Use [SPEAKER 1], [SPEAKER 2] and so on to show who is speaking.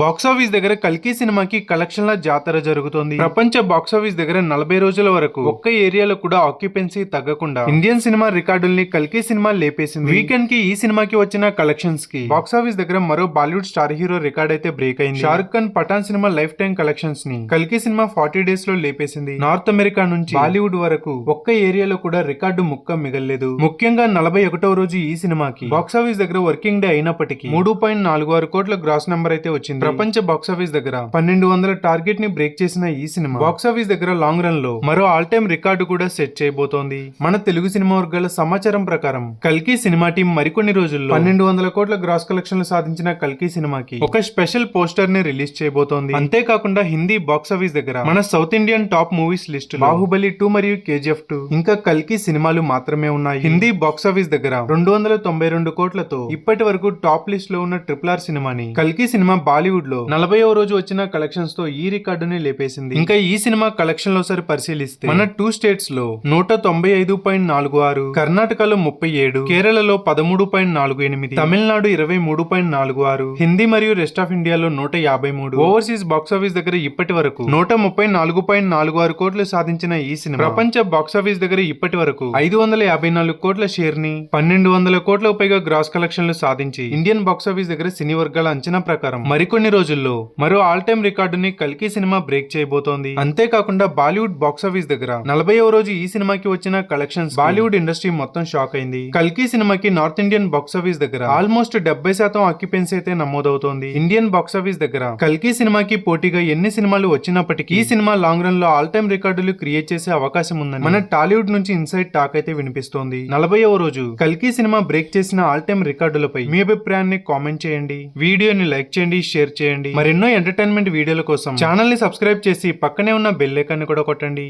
[SPEAKER 1] Box office దగ్గర కల్కి సినిమాకి కలెక్షన్ల జాతర జరుగుతోంది. ప్రపంచ బాక్సాఫీస్ దగ్గర నలభై రోజుల వరకు ఒక్క ఏరియాలో కూడా ఆక్యుపెన్సీ తగ్గకుండా ఇండియన్ సినిమా రికార్డుల్ని కల్కి సినిమా లేపేసింది. వీకెండ్కి ఈ సినిమాకి వచ్చిన కలెక్షన్స్కి బాక్సాఫీస్ దగ్గర మరో బాలీవుడ్ స్టార్ హీరో రికార్డ్ అయితే బ్రేక్ అయింది. Shahrukh Khan Pathaan cinema life time కలెక్షన్స్ని కల్కి సినిమా ఫార్టీ డేస్లో లేపేసింది. నార్త్ అమెరికా నుంచి బాలీవుడ్ వరకు ఒక్క ఏరియాలో కూడా రికార్డు ముక్క మిగలలేదు. ముఖ్యంగా నలభై ఒకటవ రోజు ఈ సినిమాకి బాక్సాఫీస్ దగ్గర వర్కింగ్ డే అయినప్పటికీ మూడు పాయింట్ నాలుగు ఆరు కోట్ల గ్రాస్ నంబర్ అయితే వచ్చింది. ప్రపంచ బాక్సాఫీస్ దగ్గర పన్నెండు వందల టార్గెట్ని బ్రేక్ చేసిన ఈ సినిమా. బాక్సాఫీస్ దగ్గర లాంగ్ రన్లో మరో ఆల్ టైమ్ రికార్డు కూడా సెట్ చేయబోతోంది. మన తెలుగు సినిమా వర్గాల సమాచారం ప్రకారం కల్కి సినిమా టీం మరికొన్ని రోజుల్లో పన్నెండు వందల కోట్ల గ్రాస్ కలెక్షన్లు సాధించిన కల్కి సినిమాకి ఒక స్పెషల్ పోస్టర్ని రిలీజ్ చేయబోతోంది. అంతేకాకుండా హిందీ బాక్సాఫీస్ దగ్గర మన south Indian top movies list Baahubali two మరియు కేజీఎఫ్ టూ ఇంకా కల్కి సినిమాలు మాత్రమే ఉన్నాయి. హిందీ బాక్సాఫీస్ దగ్గర రెండు వందల తొంభై రెండు కోట్లతో ఇప్పటి వరకు టాప్ లిస్ట్లో ఉన్న ట్రిపుల్ ఆర్ సినిమాని కల్కి సినిమా బాలీవుడ్ లో నలభైవ రోజు వచ్చిన కలెక్షన్స్తో ఈ రికార్డుని లేపేసింది. ఇంకా ఈ సినిమా కలెక్షన్లో సరి పరిశీలిస్తే మన టూ స్టేట్స్లో నూట తొంభై ఐదు పాయింట్ నాలుగు ఆరు కర్ణాటకలో ముప్పై ఏడు కేరళలో పదమూడు పాయింట్ నాలుగు ఎనిమిది తమిళనాడు ఇరవై మూడు పాయింట్ నాలుగు ఆరు హిందీ మరియు రెస్ట్ ఆఫ్ ఇండియాలో నూట యాభై మూడు ఓవర్సీస్ బాక్సాఫీస్ దగ్గర ఇప్పటి వరకు నూట ముప్పై నాలుగు పాయింట్ నాలుగు ఆరు కోట్లు సాధించిన ఈ సినిమా ప్రపంచ బాక్సాఫీస్ దగ్గర ఇప్పటి వరకు ఐదు వందల యాభై నాలుగు కోట్ల షేర్ని పన్నెండు వందల కోట్ల పైగా గ్రాస్ కలెక్షన్లు సాధించి ఇండియన్ బాక్సాఫీస్ దగ్గర సినీ వర్గాల అంచనా ప్రకారం మరికొన్ని రోజుల్లో మరో ఆల్ టైమ్ రికార్డుని కల్కి సినిమా బ్రేక్ చేయబోతోంది. అంతేకాకుండా బాలీవుడ్ బాక్సాఫీస్ దగ్గర నలభైవ రోజు ఈ సినిమాకి వచ్చిన కలెక్షన్స్ బాలీవుడ్ ఇండస్ట్రీ మొత్తం షాక్ అయింది. కల్కి సినిమాకి నార్త్ ఇండియన్ బాక్సాఫీస్ దగ్గర ఆల్మోస్ట్ డెబ్బై శాతం ఆక్యుపెన్సీ అయితే నమోదవుతోంది. ఇండియన్ బాక్సాఫీస్ దగ్గర కల్కి సినిమాకి పోటీగా ఎన్ని సినిమాలు వచ్చినప్పటికీ ఈ సినిమా లాంగ్ రన్లో ఆల్ టైమ్ రికార్డులు క్రియేట్ చేసే అవకాశం ఉందని మన టాలీవుడ్ నుంచి ఇన్సైడ్ టాక్ అయితే వినిపిస్తోంది. నలభైవ రోజు కల్కి సినిమా బ్రేక్ చేసిన ఆల్ టైమ్ రికార్డులపై మీ అభిప్రాయాన్ని కామెంట్ చేయండి. వీడియోని లైక్ చేయండి షేర్ చేయండి. మరెన్నో ఎంటర్టైన్మెంట్ వీడియోల కోసం ఛానల్ని సబ్స్క్రైబ్ చేసి పక్కనే ఉన్న బెల్ ఐకాన్ కూడా కొట్టండి.